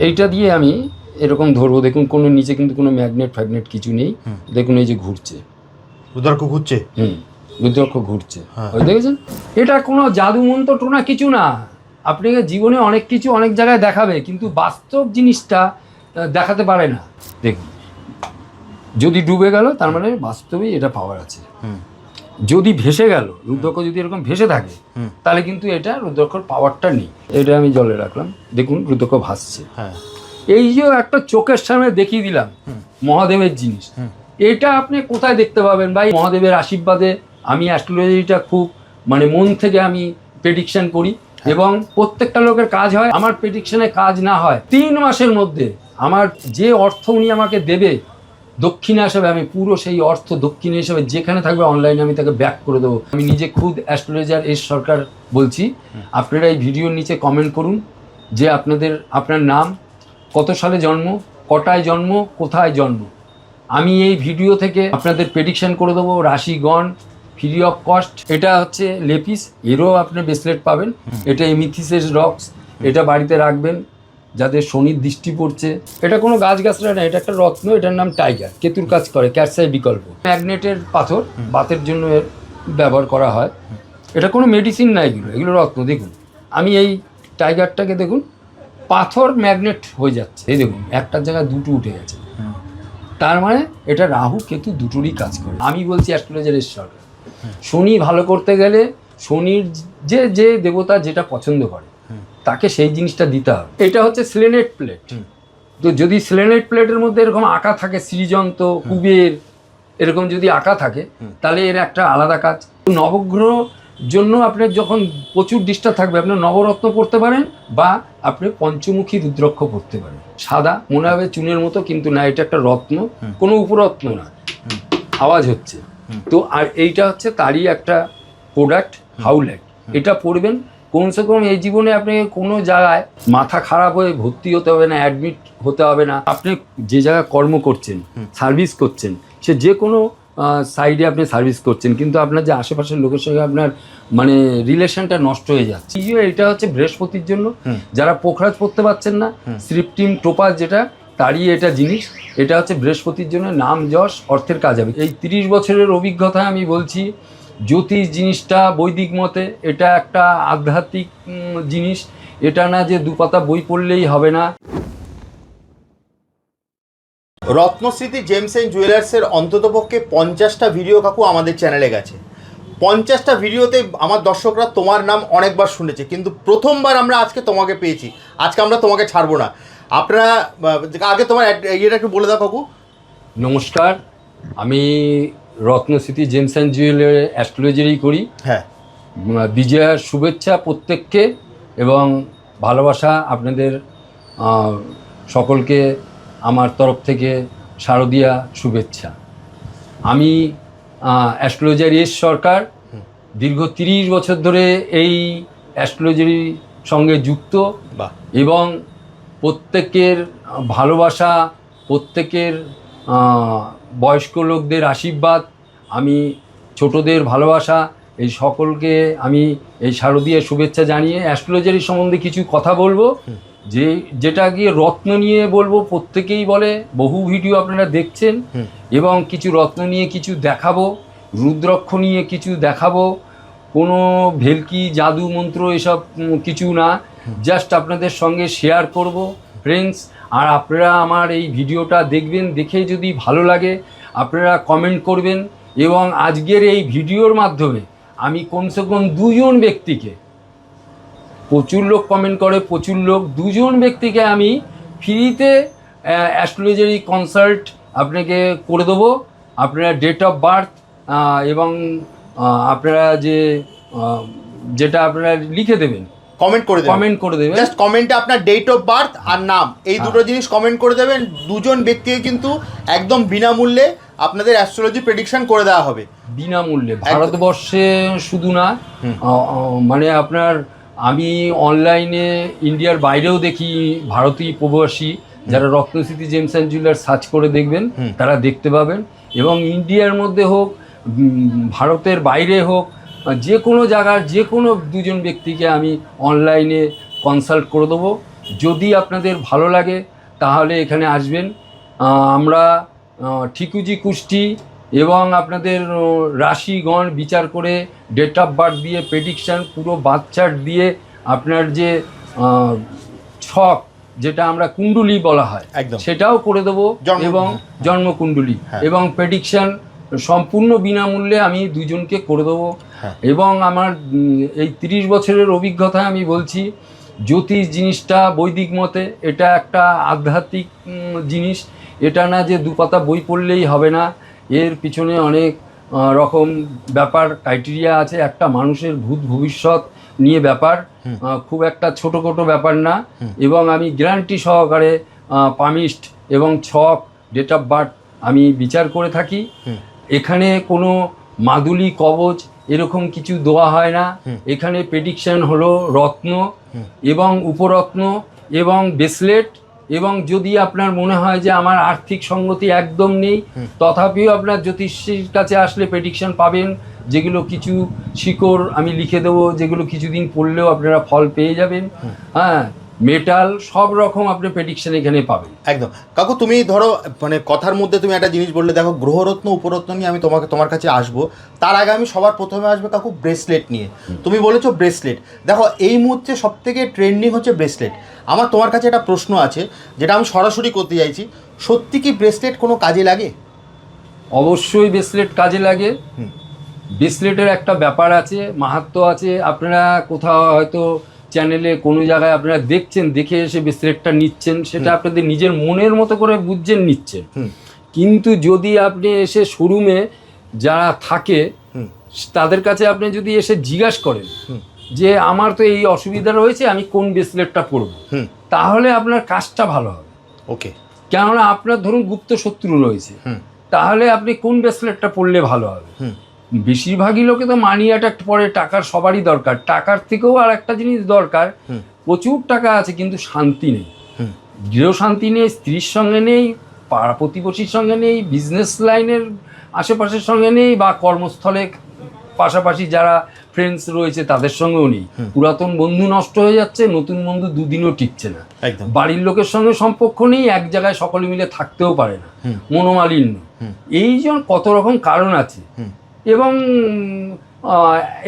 এইটা দিয়ে আমি এরকম ধরবো। দেখুন কোনো নিচে কিন্তু কোনো ম্যাগনেট ফ্যাগনেট কিছু নেই। দেখুন এই যে ঘুরছে। রুদ্রাক্ষ ঘুরছে? হুম রুদ্রাক্ষ ঘুরছে। হ্যাঁ। ওই দেখেছেন? এটা কোনো জাদু মন্ত্র টোনা কিছু না। আপনাকে জীবনে অনেক কিছু অনেক জায়গায় দেখাবে কিন্তু বাস্তব জিনিসটা দেখাতে পারে না। দেখুন যদি ডুবে গেল তার মানে বাস্তবেই এটা পাওয়ার আছে। হুম। যদি ভেসে গেল রুদ্রাক্ষ যদি এরকম ভেসে থাকে তাহলে কিন্তু এটা রুদ্রাক্ষর পাওয়ারটা নেই। এটা আমি জলে রাখলাম। দেখুন রুদ্রাক্ষ ভাসছে। হ্যাঁ। এই যে একটা চোখের সামনে দেখিয়ে দিলাম মহাদেবের জিনিস এটা আপনি কোথায় দেখতে পাবেন ভাই? মহাদেবের আশীর্বাদে আমি অ্যাস্ট্রোলজিটা খুব মানে মন থেকে আমি প্রেডিকশন করি এবং প্রত্যেকটা লোকের কাজ হয়। আমার প্রেডিকশনে কাজ না হয় তিন মাসের মধ্যে আমার যে অর্থ উনি আমাকে দেবে দক্ষিণা হিসাবে আমি পুরো সেই অর্থ দক্ষিণা হিসাবে যেখানে থাকবে অনলাইনে আমি তাকে ব্যাক করে দেবো। আমি নিজে খুদ অ্যাস্ট্রোলজার এস সরকার বলছি। আপনারা এই ভিডিওর নিচে কমেন্ট করুন যে আপনাদের আপনার নাম কত সালে জন্ম কটায় জন্ম কোথায় জন্ম। আমি এই ভিডিও থেকে আপনাদের প্রেডিকশন করে দেবো রাশিগণ ফ্রি অফ কস্ট এটা হচ্ছে লেপিস এরও আপনি ব্রেসলেট পাবেন। এটা এমিথিসেস রক্স এটা বাড়িতে রাখবেন। যাদের শনির দৃষ্টি পড়ছে। এটা কোনো গাছগাছরা না এটা একটা রত্ন এটার নাম টাইগার। কেতুর কাজ করে ক্যাটসাই বিকল্প। ম্যাগনেটের পাথর বাতের জন্য এর ব্যবহার করা হয়। এটা কোনো মেডিসিন না এগুলো এগুলো রত্ন দেখুন। আমি এই টাইগারটাকে দেখুন পাথর ম্যাগনেট হয়ে যাচ্ছে। এই দেখুন একটার জায়গায় দুটো উঠে গেছে। তার মানে এটা রাহু কেতু দুটোরই কাজ করে। আমি বলছি অ্যাস্ট্রোলজারের সরকার শনি ভালো করতে গেলে শনির যে যে দেবতা যেটা পছন্দ করে। তাকে সেই জিনিসটা দিতে হবে। এটা হচ্ছে স্লেনেট প্লেট তো যদি স্লেনেট প্লেটের মধ্যে এরকম আঁকা থাকে সৃজন্ত কুবের এরকম যদি আঁকা থাকে তাহলে এর একটা আলাদা কাজ। নবগ্রহ জন্য আপনার যখন প্রচুর ডিস্টার্ব থাকবে আপনি নবরত্ন পড়তে পারেন বা আপনি পঞ্চমুখী রুদ্রাক্ষ পড়তে পারেন। সাদা মনে হবে চুনের মতো কিন্তু না এটা একটা রত্ন। কোনো উপরত্ন না। আওয়াজ হচ্ছে। তো আর এইটা হচ্ছে তারই একটা প্রোডাক্ট হাউলাইট এটা পড়বেন কমসে কম এই জীবনে আপনি কোনো জায়গায় মাথা খারাপ হয়ে ভর্তি হতে হবে না অ্যাডমিট হতে হবে না। আপনি যে জায়গায় কর্ম করছেন সার্ভিস করছেন সে যে কোনো সাইডে আপনি সার্ভিস করছেন কিন্তু আপনার যে আশেপাশের লোকের সঙ্গে আপনার মানে রিলেশনটা নষ্ট হয়ে যাচ্ছে। এটা হচ্ছে বৃহস্পতির জন্য। যারা পোখরাজ পড়তে পারছেন না হুম। স্ক্রিপ্টিম টোপাস যেটা তারই এটা জিনিস। এটা হচ্ছে বৃহস্পতির জন্য নাম যশ অর্থের কাজ হবে। এই তিরিশ বছরের অভিজ্ঞতা আমি বলছি জ্যোতিষ জিনিসটা বৈদিক মতে এটা একটা আধ্যাত্মিক জিনিস। এটা না যে দুপাতা বই পড়লেই হবে না। রত্নস্মৃতি জেমস এন্ড জুয়েলার্সের অন্ততপক্ষে পঞ্চাশটা ভিডিও কাকু আমাদের চ্যানেলে গেছে। পঞ্চাশটা ভিডিওতে আমার দর্শকরা তোমার নাম অনেকবার শুনেছে কিন্তু প্রথমবার আমরা আজকে তোমাকে পেয়েছি। আজকে আমরা তোমাকে ছাড়বো না। আপনারা আগে তোমার ইয়েটা একটু বলে দাও কাকু। নমস্কার আমি Ratnasmriti gems and jewellery astrology করি। হ্যাঁ। বিজয়ার শুভেচ্ছা প্রত্যেককে এবং ভালোবাসা আপনাদের সকলকে আমার তরফ থেকে শারদীয়া শুভেচ্ছা। আমি অ্যাস্ট্রোলজার এস সরকার দীর্ঘ তিরিশ বছর ধরে এই অ্যাস্ট্রোলজারির সঙ্গে যুক্ত এবং প্রত্যেকের ভালোবাসা প্রত্যেকের বয়স্ক লোকদের আশীর্বাদ আমি ছোটদের ভালোবাসা এই সকলকে আমি এই শারদীয় শুভেচ্ছা জানিয়ে অ্যাস্ট্রোলজারি সম্বন্ধে কিছু কথা বলব। যে যেটা গিয়ে রত্ন নিয়ে বলব প্রত্যেকেই বলে বহু ভিডিও আপনারা দেখছেন। এবং কিছু রত্ন নিয়ে কিছু দেখাবো রুদ্রক্ষ নিয়ে কিছু দেখাবো কোনো ভেলকি জাদু মন্ত্র এসব কিছু না। জাস্ট আপনাদের সঙ্গে শেয়ার করব। ফ্রেন্ডস আর আপনারা আমার এই ভিডিওটা দেখবেন দেখে যদি ভালো লাগে, আপনারা কমেন্ট করবেন এবং আজকের এই ভিডিওর মাধ্যমে আমি কমসে কম দুজন ব্যক্তিকে, প্রচুর লোক কমেন্ট করে, প্রচুর লোক, দুজন ব্যক্তিকে আমি ফ্রিতে অ্যাস্ট্রোলজারি কনসাল্ট আপনাকে করে দেবো। আপনারা ডেট অফ বার্থ এবং আপনারা যে যেটা আপনারা লিখে দেবেন কমেন্ট করে দেবেন। কমেন্ট করে দেবেন। জাস্ট কমেন্টে আপনার ডেট অফ বার্থ আর নাম। এই দুটো জিনিস কমেন্ট করে দেবেন। দুজন ব্যক্তিকে কিন্তু একদম বিনামূল্যে আপনাদের অ্যাস্ট্রোলজি প্রেডিকশন করে দেওয়া হবে। বিনামূল্যে। ভারতবর্ষে শুধু না মানে আপনার আমি অনলাইনে ইন্ডিয়ার বাইরেও দেখি ভারতীয় প্রবাসী যারা Ratnasmriti gems and jeweller search করে দেখবেন তারা দেখতে পাবেন। এবং ইন্ডিয়ার মধ্যে হোক ভারতের বাইরে হোক যে কোনো জায়গার যে কোনো দুজন ব্যক্তিকে আমি অনলাইনে কনসাল্ট করে দেবো যদি আপনাদের ভালো লাগে তাহলে এখানে আসবেন আমরা ঠিকুজি কুষ্টি এবং আপনাদের রাশিগণ বিচার করে ডেট অফ বার্থ দিয়ে প্রেডিকশান পুরো বাচ্চার দিয়ে আপনার যে ছক যেটা আমরা কুণ্ডুলি বলা হয় একদম। সেটাও করে দেবো এবং জন্মকুণ্ডলী হ্যাঁ। এবং প্রেডিকশান সম্পূর্ণ বিনামূল্যে আমি দুজনকে করে দেবো। এবং আমার এই তিরিশ বছরের অভিজ্ঞতা আমি বলছি জ্যোতিষ জিনিসটা বৈদিক মতে এটা একটা আধ্যাত্মিক জিনিস। এটা না যে দুপাতা বই পড়লেই হবে না। এর পিছনে অনেক রকম ব্যাপার ক্রাইটেরিয়া আছে। একটা মানুষের ভূত ভবিষ্যৎ নিয়ে ব্যাপার। খুব একটা ছোটোখাটো ব্যাপার না। এবং আমি গ্যারান্টি সহকারে পামিস্ট এবং ছক ডেট অফ বার্থ আমি বিচার করে থাকি। এখানে কোনো মাদুলি কবচ এরকম কিছু দেওয়া হয় না। এখানে প্রেডিকশন হলো রত্ন এবং উপরত্ন এবং ব্রেসলেট এবং যদি আপনার মনে হয় যে আমার আর্থিক সঙ্গতি একদম নেই তথাপিও আপনার জ্যোতিষীর কাছে আসলে প্রেডিকশন পাবেন। যেগুলো কিছু শিকড় আমি লিখে দেবো যেগুলো কিছুদিন পড়লেও আপনারা ফল পেয়ে যাবেন। হ্যাঁ মেটাল সব রকম আপনি প্রেডিকশন এখানে পাবেন। একদম। কাকু তুমি ধরো মানে কথার মধ্যে তুমি একটা জিনিস বললে দেখো গ্রহরত্ন উপরত্ন নিয়ে আমি তোমাকে তোমার কাছে আসব। তার আগে আমি সবার প্রথমে আসবে কাকু ব্রেসলেট নিয়ে। তুমি বলেছ ব্রেসলেট দেখো এই মুহূর্তে সব থেকে ট্রেন্ডিং হচ্ছে ব্রেসলেট আমার তোমার কাছে একটা প্রশ্ন আছে যেটা আমি সরাসরি করতে চাইছি। সত্যি কি ব্রেসলেট কোনো কাজে লাগে? অবশ্যই ব্রেসলেট কাজে লাগে। ব্রেসলেটের একটা ব্যাপার আছে মাহাত্ম আছে। আপনারা কোথাও হয়তো চ্যানেলে কোনো জায়গায় আপনারা দেখছেন দেখে এসে ব্রেসলেটটা নিচ্ছেন সেটা আপনাদের নিজের মনের মতো করে বুঝছেন নিচ্ছেন। কিন্তু যদি আপনি এসে শোরুমে যারা থাকে তাদের কাছে আপনি যদি এসে জিজ্ঞাসা করেন যে আমার তো এই অসুবিধা রয়েছে আমি কোন ব্রেসলেটটা পরবো? হুম। তাহলে আপনার কাজটা ভালো হবে। ওকে। কেননা আপনার ধরুন গুপ্ত শত্রু রয়েছে তাহলে আপনি কোন ব্রেসলেটটা পরলে ভালো হবে? বেশিরভাগই লোকে তো মানি অ্যাটাক্ট পরে টাকার সবারই দরকার। টাকার থেকেও আর একটা জিনিস দরকার প্রচুর টাকা আছে কিন্তু শান্তি নেই। গৃহ শান্তি নেই স্ত্রীর সঙ্গে নেই পাড়া প্রতিবেশীর সঙ্গে নেই বিজনেস লাইনের আশেপাশের সঙ্গে নেই বা কর্মস্থলে পাশাপাশি যারা ফ্রেন্ডস রয়েছে তাদের সঙ্গেও নেই। পুরাতন বন্ধু নষ্ট হয়ে যাচ্ছে নতুন বন্ধু দুদিনও টিকছে না। বাড়ির লোকের সঙ্গে সম্পর্ক নেই এক জায়গায় সকলে মিলে থাকতেও পারে না। মনোমালিন্য। এই জন্য কত রকম কারণ আছে। এবং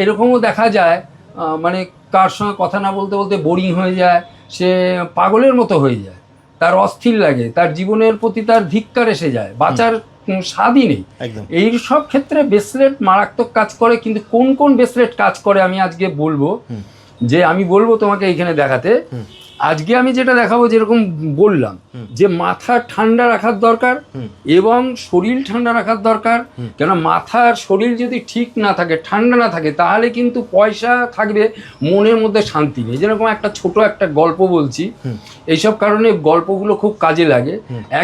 এরকমও দেখা যায় মানে কার সঙ্গে কথা না বলতে বলতে বোরিং হয়ে যায় সে পাগলের মতো হয়ে যায়। তার অস্থির লাগে তার জীবনের প্রতি তার ধিক্কার এসে যায় বাঁচার স্বাদই নেই। এই সব ক্ষেত্রে ব্রেসলেট মারাত্মক কাজ করে কিন্তু কোন কোন ব্রেসলেট কাজ করে আমি আজকে বলব যে আমি বলব তোমাকে এইখানে দেখাতে। আজকে আমি যেটা দেখাবো যেরকম বললাম যে মাথা ঠান্ডা রাখার দরকার এবং শরীর ঠান্ডা রাখার দরকার। কেন মাথার শরীর যদি ঠিক না থাকে ঠান্ডা না থাকে তাহলে কিন্তু পয়সা থাকবে মনের মধ্যে শান্তি নেই। যেরকম একটা ছোট একটা গল্প বলছি এইসব কারণে গল্পগুলো খুব কাজে লাগে।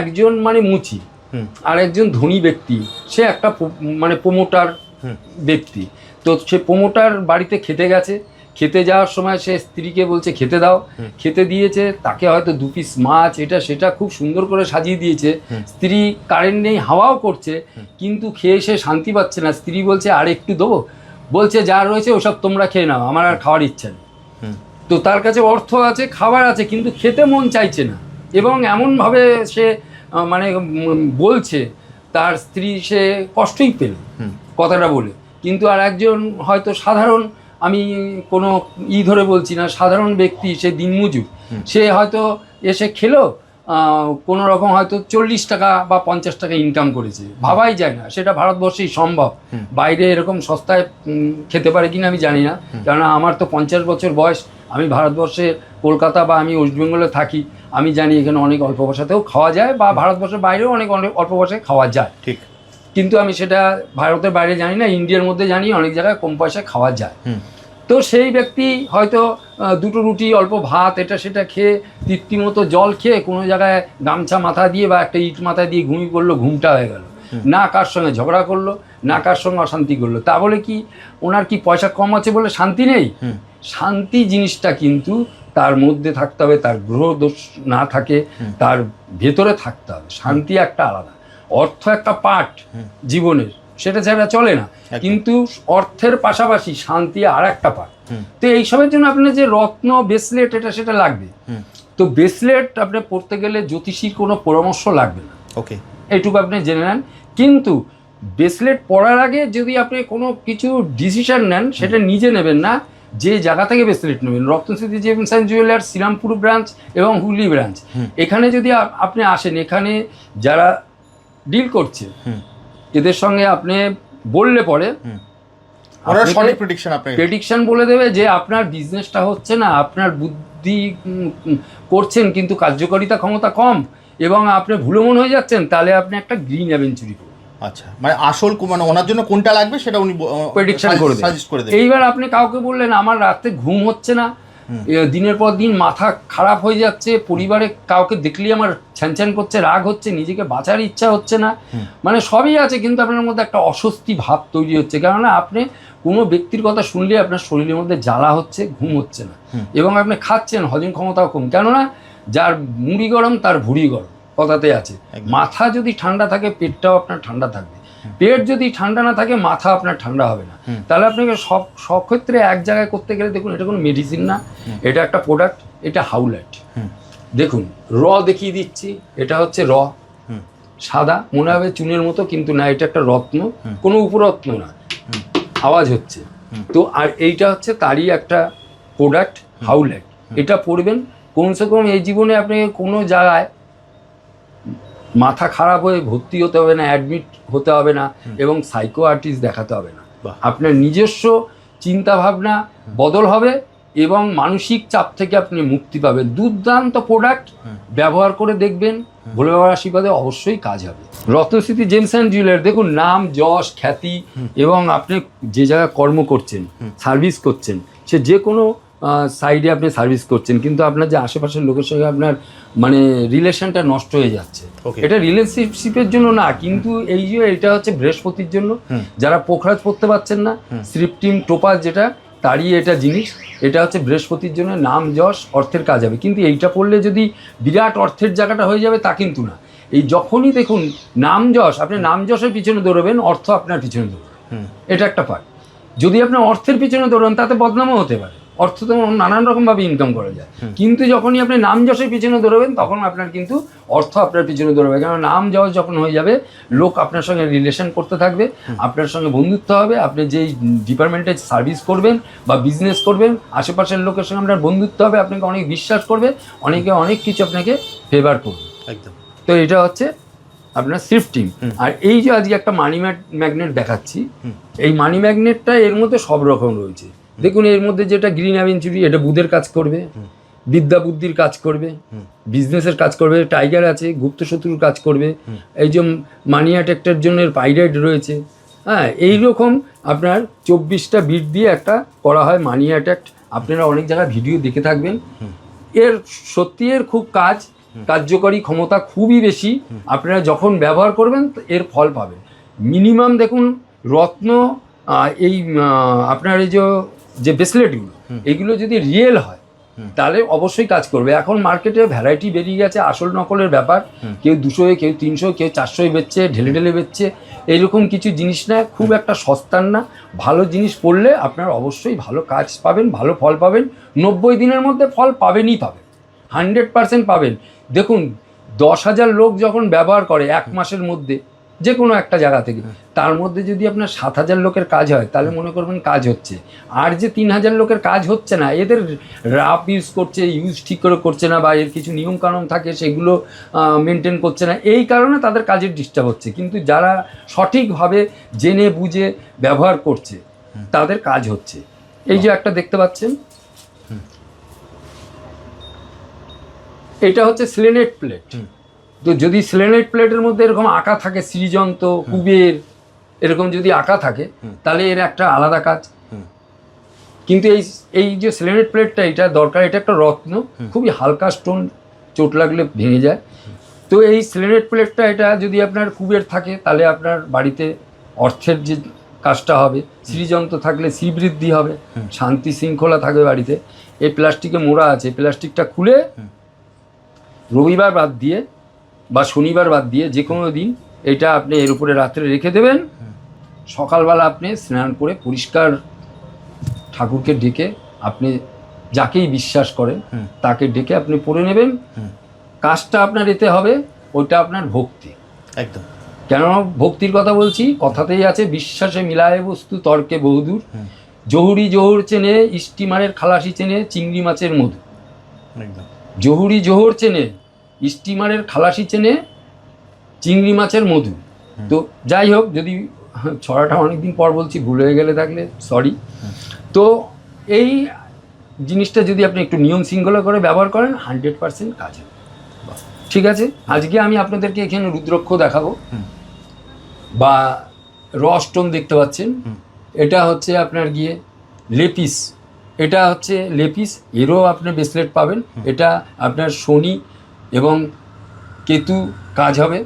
একজন মানে মুচি আর একজন ধনী ব্যক্তি সে একটা মানে প্রমোটার ব্যক্তি। তো সে প্রমোটার বাড়িতে খেতে গেছে খেতে যাওয়ার সময় সে স্ত্রীকে বলছে খেতে দাও। খেতে দিয়েছে তাকে হয়তো দু পিস মাছ এটা সেটা খুব সুন্দর করে সাজিয়ে দিয়েছে। স্ত্রী কারেন্ট নেই হাওয়াও করছে কিন্তু খেয়ে সে শান্তি পাচ্ছে না। স্ত্রী বলছে আর একটু দেবো? বলছে যা রয়েছে ওসব তোমরা খেয়ে নাও আমার আর খাওয়ার ইচ্ছা নেই। তো তার কাছে অর্থ আছে খাবার আছে কিন্তু খেতে মন চাইছে না। এবং এমনভাবে সে মানে বলছে তার স্ত্রী সে কষ্টই পেল কথাটা বলে। কিন্তু আর একজন হয়তো সাধারণ আমি কোনো ই ধরে বলছি না সাধারণ ব্যক্তি সে দিনমজুর। সে হয়তো এসে খেলো কোনো রকম হয়তো চল্লিশ টাকা বা পঞ্চাশ টাকা ইনকাম করেছে। ভাবাই যায় না সেটা ভারতবর্ষেই সম্ভব। বাইরে এরকম সস্তায় খেতে পারে কিনা আমি জানি না। কেননা আমার তো পঞ্চাশ বছর বয়স আমি ভারতবর্ষে কলকাতা বা আমি ওয়েস্ট বেঙ্গলে থাকি আমি জানি এখানে অনেক অল্প পয়সাতেও খাওয়া যায় বা ভারতবর্ষের বাইরেও অনেক অনেক অল্প পয়সায় খাওয়া যায়। ঠিক। কিন্তু আমি সেটা ভারতের বাইরে জানি না ইন্ডিয়ার মধ্যে জানি অনেক জায়গায় কম পয়সায় খাওয়া যায়। তো সেই ব্যক্তি হয়তো দুটো রুটি অল্প ভাত এটা সেটা খেয়ে তৃপ্তি মতো জল খেয়ে কোনো জায়গায় গামছা মাথা দিয়ে বা একটা ইট মাথায় দিয়ে ঘুমিয়ে পড়ল ঘুমটা হয়ে গেল। না কার সঙ্গে ঝগড়া করল না কার সঙ্গে অশান্তি করল। তা বলে কি ওনার কি পয়সা কম আছে বলে শান্তি নেই? শান্তি জিনিসটা কিন্তু তার মধ্যে থাকতে হবে তার গ্রহ দোষ না থাকে তার ভেতরে থাকতে হবে। শান্তি একটা আলাদা। অর্থ একটা পার্ট জীবনের সেটা ছাড়া চলে না। কিন্তু অর্থের পাশাপাশি শান্তি আর একটা পার্ট তো এইসবের জন্য আপনার যে রত্ন ব্রেসলেট এটা সেটা লাগবে। তো ব্রেসলেট আপনি পড়তে গেলে জ্যোতিষীর কোনো পরামর্শ লাগবে না। ওকে। এইটুকু আপনি জেনে নেন। কিন্তু ব্রেসলেট পরার আগে যদি আপনি কোনো কিছু ডিসিশন নেন সেটা নিজে নেবেন না যে জায়গা থেকে ব্রেসলেট নেবেন। Ratnasmriti gems and jewellers Serampore branch এবং হুগলি ব্রাঞ্চ এখানে যদি আপনি আসেন এখানে যারা ডিল করছে। এদের সঙ্গে আপনি বললে পরে প্রেডিকশন বলে দেবে যে আপনার বিজনেসটা হচ্ছে না আপনার বুদ্ধি করছেন কিন্তু কার্যকারিতা ক্ষমতা কম এবং আপনি ভুলে মন হয়ে যাচ্ছেন তাহলে আপনি একটা গ্রিন অ্যাভেঞ্চুরি করুন আচ্ছা মানে আসল মানে ওনার জন্য কোনটা লাগবে সেটা উনি প্রেডিকশন করে এইবার আপনি কাউকে বললেন আমার রাতে ঘুম হচ্ছে না দিনের পর দিন মাথা খারাপ হয়ে যাচ্ছে পরিবারে কাউকে দেখলেই আমার ছ্যানছ্যান করছে রাগ হচ্ছে নিজেকে বাঁচার ইচ্ছা হচ্ছে না। মানে সবই আছে কিন্তু আপনার মধ্যে একটা অস্বস্তি ভাব তৈরি হচ্ছে। কেননা আপনি কোনো ব্যক্তির কথা শুনলে আপনার শরীরের মধ্যে জ্বালা হচ্ছে ঘুম হচ্ছে না। এবং আপনি খাচ্ছেন হজম ক্ষমতাও কম। কেননা যার মুড়ি গরম তার ভুড়ি গরম কথাতে আছে। মাথা যদি ঠান্ডা থাকে পেটটাও আপনার ঠান্ডা থাকবে। পেট যদি ঠান্ডা না থাকে মাথা আপনার ঠান্ডা হবে না। তাহলে আপনাকে সব সব ক্ষেত্রে এক জায়গায় করতে গেলে দেখুন এটা কোনো মেডিসিন না। এটা একটা প্রোডাক্ট এটা হাউলাইট দেখুন র দেখিয়ে দিচ্ছি এটা হচ্ছে র সাদা মনে হবে চুনের মতো কিন্তু না এটা একটা রত্ন। কোনো উপরত্ন না। আওয়াজ হচ্ছে। তো আর এইটা হচ্ছে তারই একটা প্রোডাক্ট হাউলাইট এটা পড়বেন। কমসে কম এই জীবনে আপনাকে কোনো জায়গায় মাথা খারাপ হয়ে ভর্তি হতে হবে না অ্যাডমিট হতে হবে না এবং সাইকো আর্টিস্ট দেখাতে হবে না। আপনার নিজস্ব চিন্তা ভাবনা বদল হবে এবং মানসিক চাপ থেকে আপনি মুক্তি পাবেন। দুর্দান্ত প্রোডাক্ট ব্যবহার করে দেখবেন ভোলে বাবার আশীর্বাদে অবশ্যই কাজ হবে। রত্নস্মৃতি জেমস অ্যান্ড জুয়েলার দেখুন নাম যশ খ্যাতি এবং আপনি যে জায়গায় কর্ম করছেন সার্ভিস করছেন সে যে কোনো সাইডে আপনি সার্ভিস করছেন কিন্তু আপনার যে আশেপাশের লোকের সঙ্গে আপনার মানে রিলেশনটা নষ্ট হয়ে যাচ্ছে. এটা রিলেশনশিপের জন্য না কিন্তু এই যে এটা হচ্ছে বৃহস্পতির জন্য যারা পোখরাজ পড়তে পারছেন না স্ক্রিপ্টিম টোপাস যেটা তারই এটা জিনিস এটা হচ্ছে বৃহস্পতির জন্য নাম যশ অর্থের কাজ হবে। কিন্তু এইটা পড়লে যদি বিরাট অর্থের জায়গাটা হয়ে যাবে তা কিন্তু না। এই যখনই দেখুন নাম যশ আপনি নাম যশের পিছনে দৌড়বেন অর্থ আপনার পিছনে দৌড়বে। এটা একটা পার্ট যদি আপনি অর্থের পিছনে দৌড়ান তাতে বদনামও হতে পারে। অর্থ তো নানান রকমভাবে ইনকাম করা যায়। কিন্তু যখনই আপনি নাম যশের পিছনে দৌড়বেন তখন আপনার কিন্তু অর্থ আপনার পিছনে দৌড়াবে। কারণ নাম যশ যখন হয়ে যাবে লোক আপনার সঙ্গে রিলেশন করতে থাকবে আপনার সঙ্গে বন্ধুত্ব হবে আপনি যেই ডিপার্টমেন্টে সার্ভিস করবেন বা বিজনেস করবেন আশেপাশের লোকের সঙ্গে আপনার বন্ধুত্ব হবে আপনাকে অনেক বিশ্বাস করবে অনেকে অনেক কিছু আপনাকে ফেভার করবে। একদম। তো এটা হচ্ছে আপনার শিফটিং আর এই যে আজকে একটা মানি ম্যাগনেট দেখাচ্ছি এই মানি ম্যাগনেটটা এর মধ্যে সব রকম রয়েছে। দেখুন এর মধ্যে যেটা গ্রিন অ্যাভেঞ্চুরি এটা বুধের কাজ করবে বিদ্যা বুদ্ধির কাজ করবে বিজনেসের কাজ করবে টাইগার আছে গুপ্ত শত্রুর কাজ করবে এই যে মানি অ্যাট্যাক্টের জন্য পাইরাইড রয়েছে হ্যাঁ এইরকম আপনার চব্বিশটা বিট দিয়ে একটা করা হয় মানি অ্যাট্যাক্ট আপনারা অনেক জায়গায় ভিডিও দেখে থাকবেন। এর সত্যি এর খুব কাজ কার্যকরী ক্ষমতা খুবই বেশি। আপনারা যখন ব্যবহার করবেন এর ফল পাবেন। মিনিমাম দেখুন রত্ন এই আপনার এই যে যে ব্রেসলেটগুলো, এগুলো যদি রিয়েল হয়, তাহলে অবশ্যই কাজ করবে। এখন মার্কেটে ভ্যারাইটি বেরিয়ে গেছে, আসল নকলের ব্যাপার। কেউ দুশোয়, কেউ তিনশো কেউ চারশোয় বেচছে, ঢেলে ঢেলে বেচছে। এইরকম কিছু জিনিস না, খুব একটা সস্তার না। ভালো জিনিস পড়লে আপনার অবশ্যই ভালো কাজ পাবেন, ভালো ফল পাবেন। নব্বই দিনের মধ্যে ফল পাবেনই পাবেন। হান্ড্রেড পার্সেন্ট পাবেন। দেখুন, দশ হাজার লোক যখন ব্যবহার করে এক মাসের মধ্যে যে কোনো একটা জায়গা থেকে। তার মধ্যে যদি আপনার সাত হাজার লোকের কাজ হয় তাহলে মনে করবেন কাজ হচ্ছে। আর যে তিন হাজার লোকের কাজ হচ্ছে না এদের রাপ ইউজ করছে ইউজ ঠিক করে করছে না বা এর কিছু নিয়ম কানুন থাকে সেগুলো মেনটেন করছে না এই কারণে তাদের কাজের ডিস্টার্ব হচ্ছে। কিন্তু যারা সঠিকভাবে জেনে বুঝে ব্যবহার করছে তাদের কাজ হচ্ছে। এই যে একটা দেখতে পাচ্ছেন? এটা হচ্ছে স্লেনেট প্লেট তো যদি স্লেনেট প্লেটের মধ্যে এরকম আঁকা থাকে শ্রীযন্ত্র কুবের এরকম যদি আঁকা থাকে তাহলে এর একটা আলাদা কাজ। কিন্তু এই এই যে স্লেনেট প্লেটটা এটা দরকার এটা একটা রত্ন খুবই হালকা স্টোন চোট লাগলে ভেঙে যায়। তো এই স্লেনেট প্লেটটা এটা যদি আপনার কুবের থাকে তাহলে আপনার বাড়িতে অর্থের যে কাজটা হবে শ্রীযন্ত্র থাকলে শ্রীবৃদ্ধি হবে শান্তি শৃঙ্খলা থাকবে বাড়িতে। এই প্লাস্টিকে মোড়া আছে প্লাস্টিকটা খুলে রবিবার বাদ দিয়ে বা শনিবার বাদ দিয়ে যে কোনো দিন এটা আপনি এর উপরে রাত্রে রেখে দেবেন। সকালবেলা আপনি স্নান করে পরিষ্কার ঠাকুরকে ডেকে আপনি যাকেই বিশ্বাস করেন তাকে ডেকে আপনি পড়ে নেবেন। কাজটা আপনার এতে হবে ওইটা আপনার ভক্তি। একদম। কেন ভক্তির কথা বলছি কথাতেই আছে বিশ্বাসে মিলায় বস্তু তর্কে বহুদূর। জহুরি জহুর চেনে স্টিমারের খালাসি চেনে চিংড়ি মাছের মধু। একদম। জহুরি জোহর চেনে স্টিমারের খালাসি চেনে চিংড়ি মাছের মধু। তো যাই হোক যদি ছড়াটা অনেকদিন পর বলছি ভুল হয়ে গেলে থাকলে সরি তো এই জিনিসটা যদি আপনি একটু নিয়ম শৃঙ্খলা করে ব্যবহার করেন হান্ড্রেড পার্সেন্ট কাজ হবে। ঠিক আছে? আজকে আমি আপনাদেরকে এখানে রুদ্রক্ষ দেখাবো। বা রস্টোন দেখতে পাচ্ছেন। এটা হচ্ছে আপনার গিয়ে লেপিস। এটা হচ্ছে লেপিস। এরও আপনি ব্রেসলেট পাবেন। এটা আপনার শনি এবং কেতু কাজ হবে।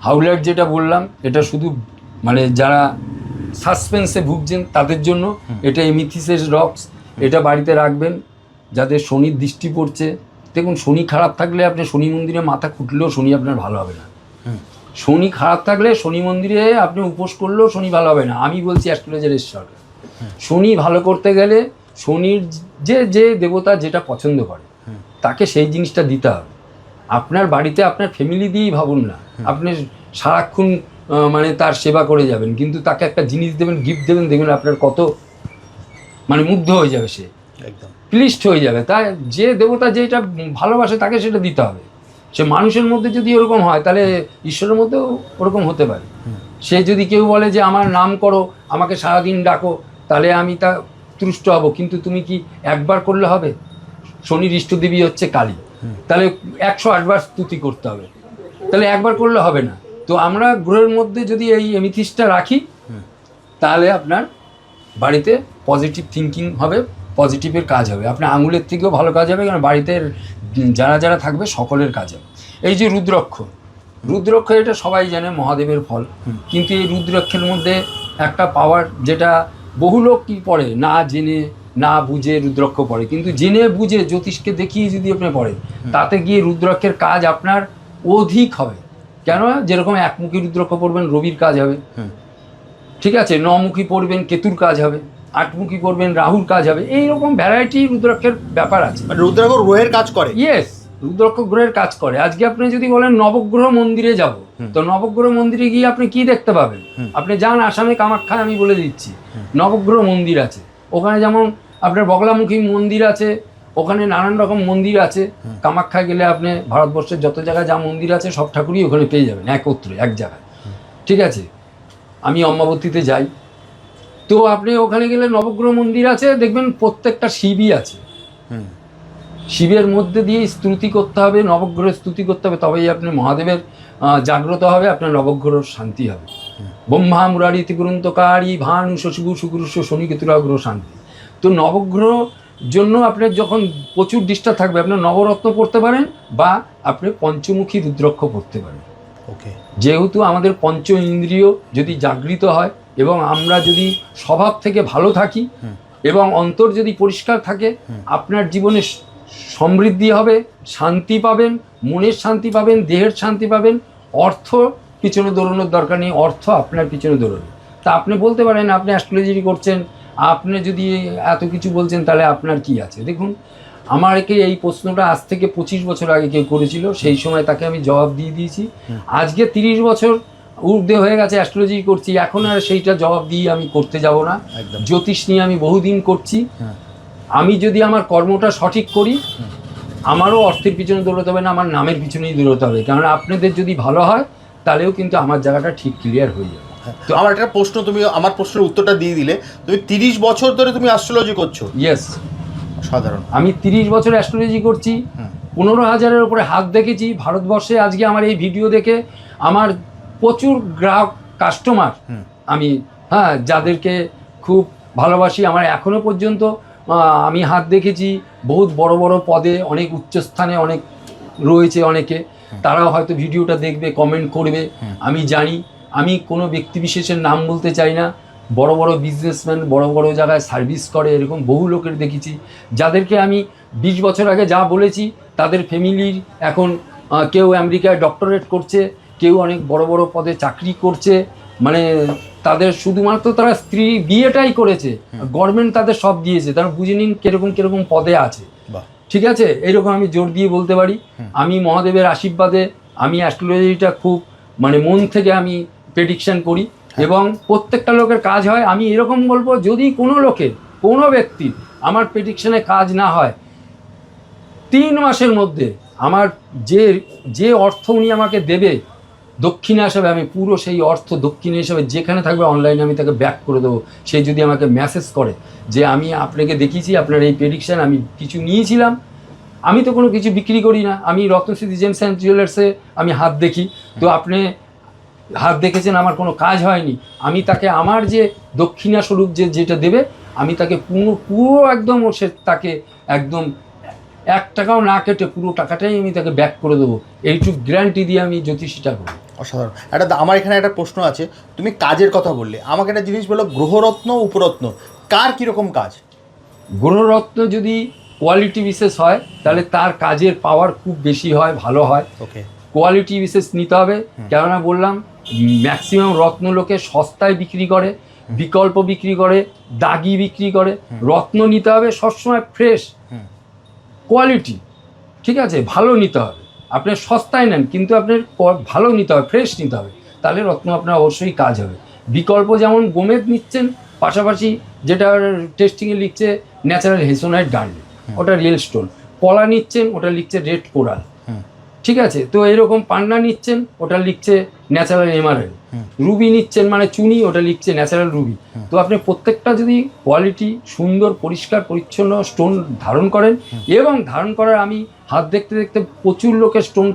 হাউলার যেটা বললাম এটা শুধু মানে যারা সাসপেন্সে ভুগছেন তাদের জন্য। এটা এমিথিসের রক্স এটা বাড়িতে রাখবেন। যাদের শনির দৃষ্টি পড়ছে। দেখুন শনি খারাপ থাকলে আপনি শনি মন্দিরে মাথা খুঁটলেও শনি আপনার ভালো হবে না। শনি খারাপ থাকলে শনি মন্দিরে আপনি উপোস করলেও শনি ভালো হবে না। আমি বলছি অ্যাস্ট্রোলজার সরকার শনি ভালো করতে গেলে শনির যে যে দেবতা যেটা পছন্দ করে তাকে সেই জিনিসটা দিতে হবে। আপনার বাড়িতে আপনার ফ্যামিলি দিয়েই ভাবুন না। আপনি সারাক্ষণ মানে তার সেবা করে যাবেন কিন্তু তাকে একটা জিনিস দেবেন গিফট দেবেন দেখবেন আপনার কত মানে মুগ্ধ হয়ে যাবে সে। একদম। প্লিস্ট হয়ে যাবে। তাই যে দেবতা যেটা ভালোবাসে তাকে সেটা দিতে হবে। সে মানুষের মধ্যে যদি ওরকম হয় তাহলে ঈশ্বরের মধ্যেও ওরকম হতে পারে। সে যদি কেউ বলে যে আমার নাম করো আমাকে সারাদিন ডাকো তাহলে আমি তা তুষ্ট হব। কিন্তু তুমি কি একবার করলে হবে? শনির ইষ্টদেবী হচ্ছে কালী। তাহলে একশো আটবার স্তুতি করতে হবে। তাহলে একবার করলে হবে না। তো আমরা গ্রহের মধ্যে যদি এই এমিথিসটা রাখি, তাহলে আপনার বাড়িতে পজিটিভ থিঙ্কিং হবে পজিটিভের কাজ হবে। আপনার আঙুলের থেকেও ভালো কাজ হবে, কারণ বাড়িতে যারা যারা থাকবে সকলের কাজ হবে। এই যে রুদ্রক্ষ রুদ্রক্ষ এটা সবাই জানে, মহাদেবের ফল। কিন্তু এই রুদ্রক্ষের মধ্যে একটা পাওয়ার যেটা বহু লোক কী পড়ে, না জেনে না বুঝে রুদ্রক্ষ পড়ে। কিন্তু জেনে বুঝে জ্যোতিষকে দেখিয়ে যদি আপনি পড়েন তাতে গিয়ে রুদ্রক্ষের কাজ আপনার অধিক হবে। কেন? যেরকম একমুখী রুদ্রক্ষ পড়বেন রবির কাজ হবে। ঠিক আছে? নমুখী পড়বেন কেতুর কাজ হবে। আটমুখী পড়বেন রাহুর কাজ হবে। এইরকম ভ্যারাইটি রুদ্রাক্ষের ব্যাপার আছে। মানে রুদ্রাক্ষ গ্রহের কাজ করে। ইয়েস রুদ্রাক্ষ গ্রহের কাজ করে। আজকে আপনি যদি বলেন নবগ্রহ মন্দিরে যাব তো নবগ্রহ মন্দিরে গিয়ে আপনি কি দেখতে পাবেন? আপনি যান আসামে কামাখ্যা আমি বলে দিচ্ছি। নবগ্রহ মন্দির আছে। ওখানে যেমন আপনার বগলামুখী মন্দির আছে ওখানে নানান রকম মন্দির আছে। কামাখ্যা গেলে আপনি ভারতবর্ষের যত জায়গায় যা মন্দির আছে সব ঠাকুরই ওখানে পেয়ে যাবেন একত্রে এক জায়গায়। ঠিক আছে? আমি অম্বাবতীতে যাই। তো আপনি ওখানে গেলে নবগ্রহ মন্দির আছে দেখবেন প্রত্যেকটা শিবই আছে। হুম। শিবের মধ্যে দিয়ে স্তুতি করতে হবে নবগ্রহের স্তুতি করতে হবে তবেই আপনি মহাদেবের জাগ্রত হবে আপনার নবগ্রহ শান্তি হবে। ব্রহ্মা মুরারি ত্রিগুরন্তকারী ভানু শশিবু শুক্রুষ শনিকেতুরাগ্রহ শান্তি। তো নবগ্রহ জন্য আপনার যখন প্রচুর ডিস্টার্ব থাকবে আপনি নবরত্ন পড়তে পারেন বা আপনি পঞ্চমুখী রুদ্রক্ষ পড়তে পারেন। ওকে। যেহেতু আমাদের পঞ্চ ইন্দ্রিয় যদি জাগৃত হয় এবং আমরা যদি স্বভাব থেকে ভালো থাকি এবং অন্তর যদি পরিষ্কার থাকে আপনার জীবনে সমৃদ্ধি হবে শান্তি পাবেন মনের শান্তি পাবেন দেহের শান্তি পাবেন অর্থ পিছনে দৌড়ানোর দরকার নেই অর্থ আপনার পিছনে দৌড়াবে। তা আপনি বলতে পারেন আপনি অ্যাস্ট্রোলজি করছেন আপনি যদি এত কিছু বলছেন তাহলে আপনার কি আছে? দেখুন আমাকে এই প্রশ্নটা আজ থেকে পঁচিশ বছর আগে কেউ করেছিল সেই সময় তাকে আমি জবাব দিয়ে দিয়েছি। আজকে তিরিশ বছর ঊর্ধ্বে হয়ে গেছে অ্যাস্ট্রোলজি করছি এখন আর সেইটা জবাব দিয়ে আমি করতে যাব না। জ্যোতিষ নিয়ে আমি বহুদিন করছি। হ্যাঁ। আমি যদি আমার কর্মটা সঠিক করি আমারও অর্থের পিছনে দৌড়তে হবে না আমার নামের পিছনেই দৌড়তে হবে। কারণ আপনাদের যদি ভালো হয় তাহলেও কিন্তু আমার জায়গাটা ঠিক ক্লিয়ার হয়ে যাবে। তো আমার একটা প্রশ্ন তুমি আমার প্রশ্নের উত্তরটা দিয়ে দিলে। তুমি তিরিশ বছর ধরে তুমি অ্যাস্ট্রোলজি করছ? ইয়েস সাধারণ আমি তিরিশ বছর অ্যাস্ট্রোলজি করছি। পনেরো হাজারের উপরে হাত দেখেছি। ভারতবর্ষে আজকে আমার এই ভিডিও দেখে আমার প্রচুর গ্রাহক কাস্টমার আমি হ্যাঁ যাদেরকে খুব ভালোবাসি আমার এখনও পর্যন্ত আমি হাত দেখেছি। বহুত বড় বড় পদে অনেক উচ্চস্থানে অনেক রয়েছে অনেকে। তারাও হয়তো ভিডিওটা দেখবে কমেন্ট করবে। আমি জানি আমি কোনো ব্যক্তি বিশেষের নাম বলতে চাই না। বড় বড় বিজনেসম্যান বড় বড় জায়গায় সার্ভিস করে এরকম বহু লোকের দেখেছি। যাদেরকে আমি বিশ বছর আগে যা বলেছি তাদের ফ্যামিলির এখন কেউ আমেরিকায় ডক্টরেট করছে কেউ অনেক বড় বড় পদে চাকরি করছে। মানে তাদের শুধুমাত্র তারা স্ত্রী বিয়েটাই করেছে। গভর্নমেন্ট তাদের সব দিয়েছে। তারা বুঝে নিন কীরকম কীরকম পদে আছে। ঠিক আছে? এরকম আমি জোর দিয়ে বলতে পারি। আমি মহাদেবের আশীর্বাদে আমি অ্যাস্ট্রোলজিটা খুব মানে মন থেকে আমি প্রেডিকশন করি এবং প্রত্যেকটা লোকের কাজ হয়। আমি এরকম বলব যদি কোনো লোকের কোনো ব্যক্তির আমার প্রেডিকশনে কাজ না হয় তিন মাসের মধ্যে আমার যে যে অর্থ উনি আমাকে দেবে দক্ষিণা হিসাবে আমি পুরো সেই অর্থ দক্ষিণা হিসাবে যেখানে থাকবে অনলাইনে আমি তাকে ব্যাক করে দেবো। সে যদি আমাকে মেসেজ করে যে আমি আপনাকে দেখিয়েছি আপনার এই প্রেডিকশান আমি কিছু নিয়েছিলাম। আমি তো কোনো কিছু বিক্রি করি না। আমি রত্নশ্রী জেমস অ্যান্ড জুয়েলার্সে আমি হাত দেখি। তো আপনি হাত দেখেছেন আমার কোনো কাজ হয়নি। আমি তাকে আমার যে দক্ষিণা স্বরূপ যে যেটা দেবে আমি তাকে পুরো পুরো একদম ও সে তাকে একদম এক টাকাও না কেটে পুরো টাকাটাই আমি তাকে ব্যাক করে দেবো। এইটুকু গ্যারান্টি দিয়ে আমি জ্যোতিষীটা করি অসাধারণ। একটা আমার এখানে একটা প্রশ্ন আছে। তুমি কাজের কথা বললে। আমাকে একটা জিনিস বলো গ্রহরত্ন উপরত্ন কার কীরকম কাজ? গ্রহরত্ন যদি কোয়ালিটি বিশেষ হয় তাহলে তার কাজের পাওয়ার খুব বেশি হয় ভালো হয়। ওকে কোয়ালিটি বিশেষ নিতে হবে। কেননা বললাম ম্যাক্সিমাম রত্ন লোকে সস্তায় বিক্রি করে বিকল্প বিক্রি করে দাগি বিক্রি করে। রত্ন নিতে হবে সবসময় ফ্রেশ কোয়ালিটি ঠিক আছে? ভালো নিতে হবে। আপনি সস্তায় নেন কিন্তু আপনার ভালো নিতে হবে ফ্রেশ নিতে হবে। তাহলে রত্ন আপনার অবশ্যই কাজ হবে। বিকল্প যেমন গোমেদ নিচ্ছেন পাশাপাশি যেটা টেস্টিংয়ে লিখছে ন্যাচারাল হেসোনাইট গার্ড ওটা রিয়েল স্টোন কলা নিচ্ছেন ওটা লিখছে রেড কোরাল। ঠিক আছে? তো এরকম পান্না নিচ্ছেন ওটা লিখছে ন্যাচারাল এমআরএল রুবি নিচ্ছেন মানে চুনি ওটা লিখছে ন্যাচারাল রুবি। তো আপনি প্রত্যেকটা যদি কোয়ালিটি সুন্দর পরিষ্কার পরিচ্ছন্ন স্টোন ধারণ করেন এবং ধারণ করার আমি হাত দেখতে দেখতে প্রচুর লোকের স্টোন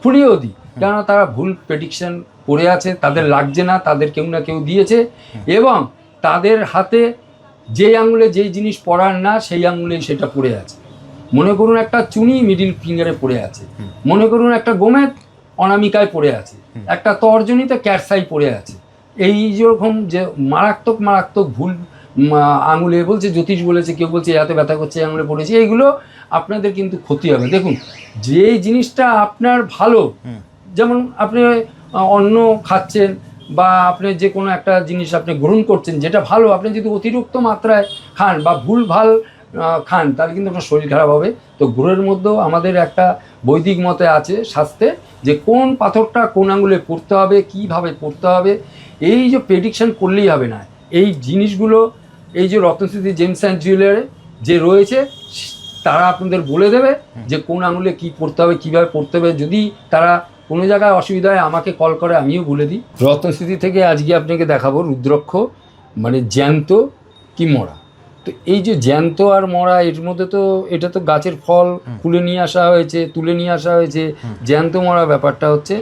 খুলিয়েও দিই কেননা তারা ভুল প্রেডিকশন করে আছে তাদের লাগছে না তাদের কেউ না কেউ দিয়েছে এবং তাদের হাতে যেই আঙুলে যেই জিনিস পড়ার না সেই আঙুলেই সেটা পড়ে আছে। মনে করুন একটা চুনি মিডিল ফিঙ্গারে পড়ে আছে। মনে করুন একটা গোমেদ অনামিকায় পড়ে আছে। একটা তর্জনীতে ক্যারসাই পড়ে আছে। এই যেরকম যে মারাত্মক মারাত্মক ভুল আঙুলে বলছে জ্যোতিষ বলেছে কেউ বলছে এত ব্যথা করছে আঙুলে পড়েছে এইগুলো আপনাদের কিন্তু ক্ষতি হবে। দেখুন যে জিনিসটা আপনার ভালো যেমন আপনি অন্ন খাচ্ছেন বা আপনি যে কোনো একটা জিনিস আপনি গ্রহণ করছেন যেটা ভালো আপনি যদি অতিরিক্ত মাত্রায় খান বা ভুল ভালো খান তাহলে কিন্তু আপনার শরীর খারাপ হবে। তো গ্রহের মধ্যেও আমাদের একটা বৈদিক মতে আছে শাস্ত্রে যে কোন পাথরটা কোন আঙুলে পড়তে হবে কীভাবে পড়তে হবে এই যে প্রেডিকশান করলেই হবে না। এই জিনিসগুলো এই যে রত্নস্মৃতি জেমস অ্যান্ড জুয়েলারে যে রয়েছে তারা আপনাদের বলে দেবে যে কোন আঙুলে কি পড়তে হবে কীভাবে পড়তে হবে। যদি তারা কোনো জায়গায় অসুবিধা হয় আমাকে কল করে আমিও বলে দিই। রত্নস্মৃতি থেকে আজকে আপনাকে দেখাবো রুদ্রক্ষ মানে জ্যান্ত কি মরা। তো এই যে জ্যান্ত আর মরা এর মধ্যে তো এটা তো গাছের ফল খুলে নিয়ে আসা হয়েছে তুলে নিয়ে আসা হয়েছে। জ্যান্ত মরা ব্যাপারটা হচ্ছে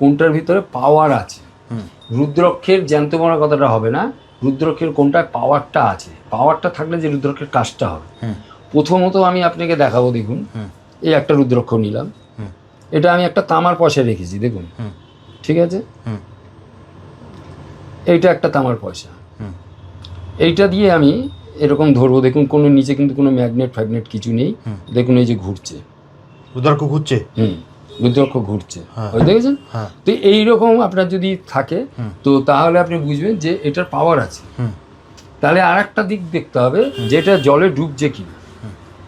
কোনটার ভিতরে পাওয়ার আছে? রুদ্রক্ষের জ্যান্ত মরা কথাটা হবে না রুদ্রক্ষের কোনটায় পাওয়ারটা আছে? পাওয়ারটা থাকলে যে রুদ্রক্ষের কাজটা হবে। প্রথমত আমি আপনাকে দেখাবো দেখুন। এই একটা রুদ্রক্ষ নিলাম। এটা আমি একটা তামার পয়সা রেখেছি দেখুন। ঠিক আছে। এইটা একটা তামার পয়সা। এইটা দিয়ে আমি এরকম ধরবো দেখুন কোনো নিচে কিন্তু কোনো ম্যাগনেট ফ্যাগনেট কিছু নেই দেখুন এই যে ঘুরছে। রুদ্রাক্ষ ঘুরছে? হুম রুদ্রক্ষ ঘুরছে। হ্যাঁ। ওই দেখেছেন? হ্যাঁ। তো এইরকম আপনার যদি থাকে তো তাহলে আপনি বুঝবেন যে এটার পাওয়ার আছে। হুম। তাহলে আর একটা দিক দেখতে হবে যেটা জলে ডুবছে কি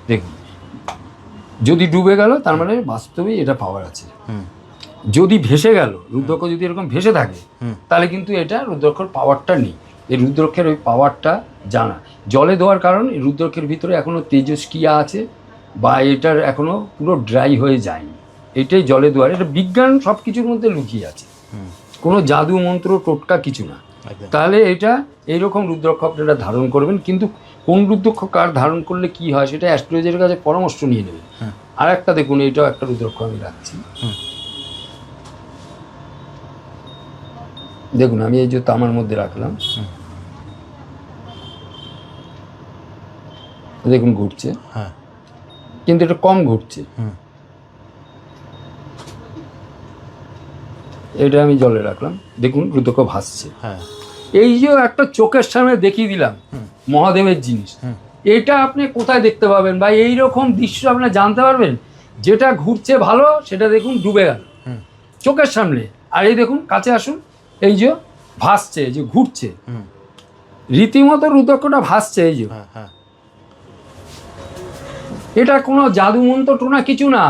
দেখুন যদি ডুবে গেল তার মানে বাস্তবেই এটা পাওয়ার আছে। হুম। যদি ভেসে গেল রুদ্রক্ষ যদি এরকম ভেসে থাকে তাহলে কিন্তু এটা রুদ্রক্ষর পাওয়ারটা নেই। এই রুদ্রক্ষের ওই পাওয়ারটা জানা। জলে দেওয়ার কারণ এই রুদ্রক্ষের ভিতরে এখনও তেজস্ক্রিয়া আছে বা এটার এখনও পুরো ড্রাই হয়ে যায়নি। এটাই জলে দেওয়ার এটা বিজ্ঞান সব কিছুর মধ্যে লুকিয়ে আছে। কোনো জাদু মন্ত্র টোটকা কিছু না। তাহলে এটা এইরকম রুদ্রাক্ষ আপনারা ধারণ করবেন কিন্তু কোন রুদ্রক্ষ কার ধারণ করলে কি হয় সেটা অ্যাস্ট্রোলজির কাছে পরামর্শ নিয়ে নেবেন। হুম। আর একটা দেখুন এটাও একটা রুদ্রক্ষ আমি রাখছি। দেখুন আমি এই যে তামার মধ্যে রাখলাম। দেখুন ঘুরছে। হ্যাঁ। কিন্তু এটা কম ঘুরছে। হুম। এটা আমি জলে রাখলাম। দেখুন রুদ্রাক্ষ ভাসছে। হ্যাঁ। এই যে একটা চোখের সামনে দেখিয়ে দিলাম মহাদেবের জিনিস। এটা আপনি কোথায় দেখতে পাবেন বা এই রকম দৃশ্য আপনি জানতে পারবেন? যেটা ঘুরছে ভালো সেটা দেখুন ডুবে গেল। চোখের সামনে। আর এই দেখুন কাছে আসুন এই যে ভাসছে এই যে ঘুরছে। হুম। রীতিমতো রুদ্রাক্ষটা ভাসছে এই যে। হ্যাঁ হ্যাঁ। এটা কোনো জাদু মন্ত্র টোনা কিছু না।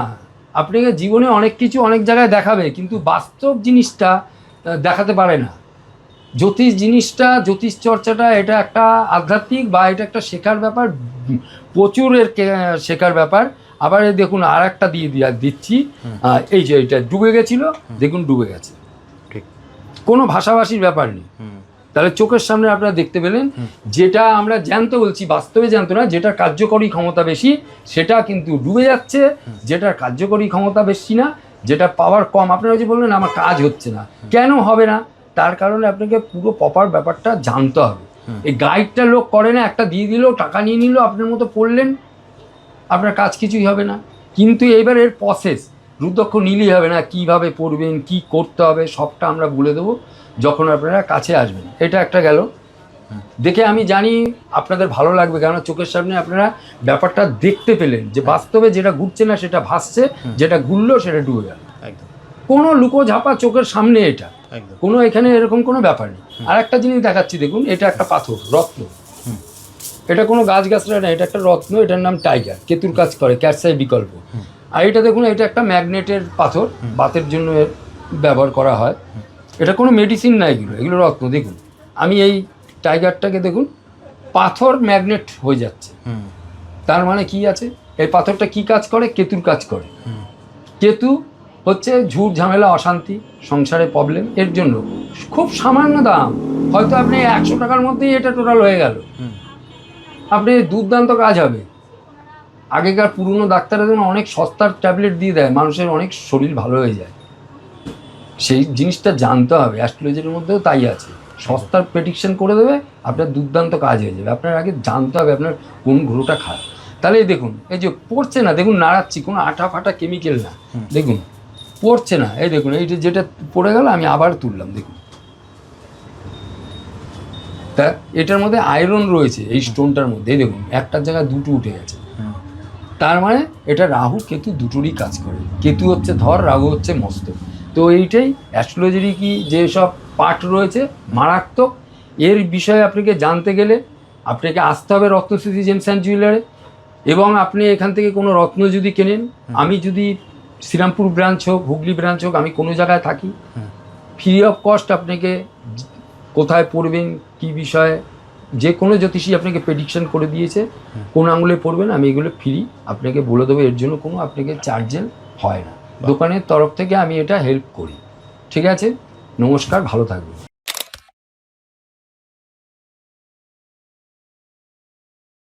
আপনাকে জীবনে অনেক কিছু অনেক জায়গায় দেখাবে কিন্তু বাস্তব জিনিসটা দেখাতে পারে না। জ্যোতিষ জিনিসটা জ্যোতিষ চর্চাটা এটা একটা আধ্যাত্মিক বা এটা একটা শেখার ব্যাপার প্রচুর এর শেখার ব্যাপার। আবার দেখুন আর একটা দিয়ে দিয়া দিচ্ছি। এই যে এটা ডুবে গেছিল দেখুন ডুবে গেছে। ঠিক। কোনো ভাষাভাষীর ব্যাপার নেই। তাহলে চোখের সামনে আপনারা দেখতে পেলেন যেটা আমরা জ্যান্ত বলছি বাস্তবে জ্যান্ত না যেটা কার্যকরী ক্ষমতা বেশি সেটা কিন্তু ডুবে যাচ্ছে যেটার কার্যকরী ক্ষমতা বেশি না যেটা পাওয়ার কম। আপনারা যে বললেন আমার কাজ হচ্ছে না। কেন হবে না? তার কারণে আপনাকে পুরো প্রপার ব্যাপারটা জানতে হবে। এই গাইডটা লোক করে না একটা দিয়ে দিল টাকা নিয়ে নিল আপনার মতো পড়লেন আপনার কাজ কিছুই হবে না। কিন্তু এবার এর প্রসেস রুদ্রক্ষ নিলেই হবে না কীভাবে পড়বেন কি করতে হবে সবটা আমরা বলে দেবো। যখন আপনারা কাছে আসবেন। এটা একটা গেল। দেখে আমি জানি আপনাদের ভালো লাগবে কেননা চোখের সামনে আপনারা ব্যাপারটা দেখতে পেলেন যে বাস্তবে যেটা ঘুরছে না সেটা ভাসছে যেটা ঘুরলো সেটা ডুবে গেল। কোনো লুকো ঝাপা চোখের সামনে এটা। কোনো এখানে এরকম কোনো ব্যাপার নেই। আর একটা জিনিস দেখাচ্ছি দেখুন এটা একটা পাথর রত্ন। এটা কোনো গাছ গাছরা না এটা একটা রত্ন এটার নাম টাইগার কেতুর কাজ করে ক্যাটসাই বিকল্প। আর এটা দেখুন এটা একটা ম্যাগনেটের পাথর বাতের জন্য এর ব্যবহার করা হয়। এটা কোনো মেডিসিন না এগুলো এগুলো রত্ন দেখুন। আমি এই টাইগারটাকে দেখুন পাথর ম্যাগনেট হয়ে যাচ্ছে। তার মানে কি আছে? এই পাথরটা কি কাজ করে? কেতুর কাজ করে। কেতু হচ্ছে ঝুট ঝামেলা অশান্তি সংসারে প্রবলেম এর জন্য। খুব সামান্য দাম। হয়তো আপনি একশো টাকার মধ্যেই এটা টোটাল হয়ে গেল। আপনি দুর্দান্ত কাজ হবে। আগেকার পুরনো ডাক্তাররা যেন অনেক সস্তার ট্যাবলেট দিয়ে দেয় মানুষের অনেক শরীর ভালো হয়ে যায়। সেই জিনিসটা জানতে হবে অ্যাস্ট্রোলজির মধ্যেও তাই আছে। সস্তার প্রেডিকশন করে দেবে আপনার দুর্দান্ত কাজ হয়ে যাবে। আপনার আগে জানতে হবে আপনার কোন গ্রহটা খারাপ। তাহলে এই দেখুন এই যে পড়ছে না দেখুন নাড়াচ্ছি কোনো আঠা ফাটা কেমিক্যাল না। দেখুন পড়ছে না এই দেখুন এই যেটা পড়ে গেল আমি আবার তুললাম দেখুন। তা এটার মধ্যে আয়রন রয়েছে এই স্টোনটার মধ্যে এই দেখুন একটার জায়গায় দুটো উঠে গেছে। তার মানে এটা রাহু কেতু দুটোরই কাজ করে। কেতু হচ্ছে ধর রাহু হচ্ছে মস্তক তো এইটাই অ্যাস্ট্রোলজিরই কি যেসব পার্ট রয়েছে মারাত্মক। এর বিষয়ে আপনাকে জানতে গেলে আপনাকে আসতে হবে রত্নস্থিতি জেমস অ্যান্ড জুয়েলারে এবং আপনি এখান থেকে কোনো রত্ন যদি কেনেন আমি যদি শ্রীরামপুর ব্রাঞ্চ হোক হুগলি ব্রাঞ্চ হোক আমি কোনো জায়গায় থাকি ফ্রি অফ কস্ট আপনাকে কোথায় পড়বেন কি বিষয়ে যে কোনো জ্যোতিষী আপনাকে প্রেডিকশন করে দিয়েছে কোন আঙুলে পড়বেন আমি এগুলো ফ্রি আপনাকে বলে দেবো এর জন্য কোনো আপনাকে চার্জেল হয় না। দোকানের তরফ থেকে আমি এটা হেল্প করি। ঠিক আছে? নমস্কার ভালো থাকবেন।